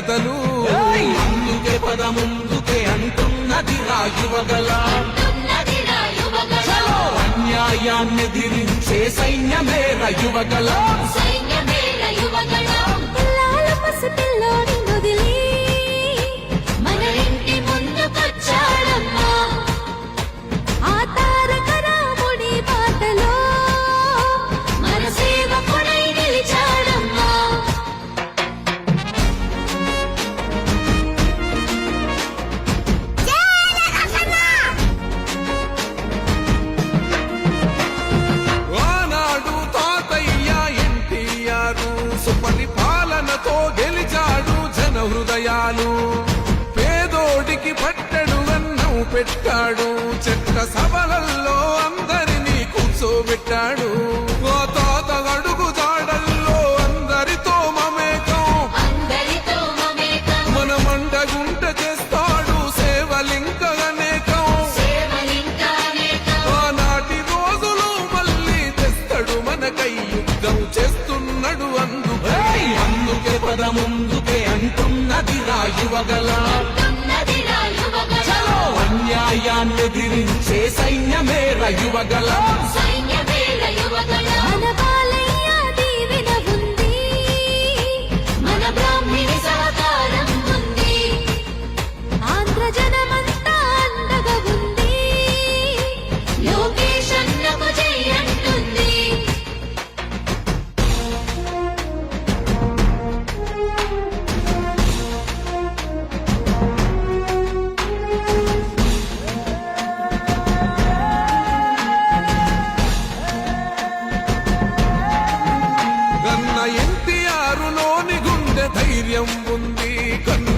కథలు. అందుకే పద ముందుకే అంటున్నది ఉన్నదిరా యువగలం. అన్యాయాన్ని దిరించే సైన్యమే రయువగల పెట్టాడు. చెట్ట సభలల్లో అందరినీ కూర్చోబెట్టాడు. ఆ తాత అడుగు జాడల్లో అందరితో మమేకం. అందరితో మమేకం. మన మండగుంట చేస్తాడు సేవలింక అనేకం. ఆనాటి రోజులు మళ్ళీ తెస్తాడు మనకై యుద్ధం చేస్తున్నాడు అందుకే. ఏయ్! అందుకే పద ముందుకే అంటున్నది రాయువగల అన్యాయాన్ని దిరించే సైన్యమే రయువగల సైన్యమేల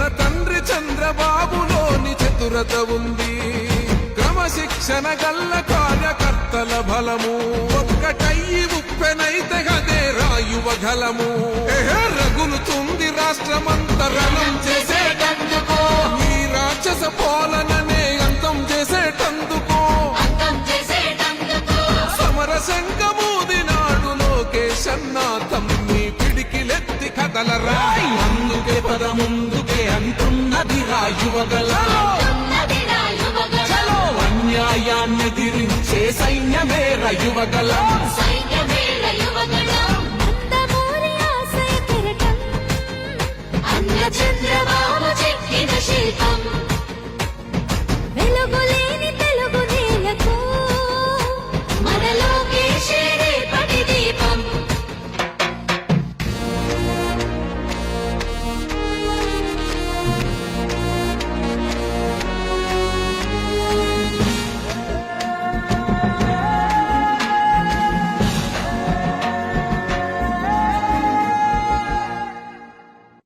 కన్న తండ్రి చంద్రబాబులోని చతురత ఉంది. క్రమశిక్షణ గల్ల కార్యకర్తల బలము. ఒక్కటయ్యి ఉప్పెనైతే గదే రాయువ గలము. రగులుతుంది రాష్ట్రమంతరణం చేసేటందుకో. ఈ రాక్షస పాలననే అంతం చేసేటందుకో. అంతం చేసేటందుకు. సమర సంగమూదినాడు లోకేశన్న తమ్మి పిడికిలెత్తి కదలరా! అందుకే పద ముందుకే అంటున్నది రాయువగల ఉన్నదిరా యువగలం. అన్యాయాన్ని దిరించే సైన్యమే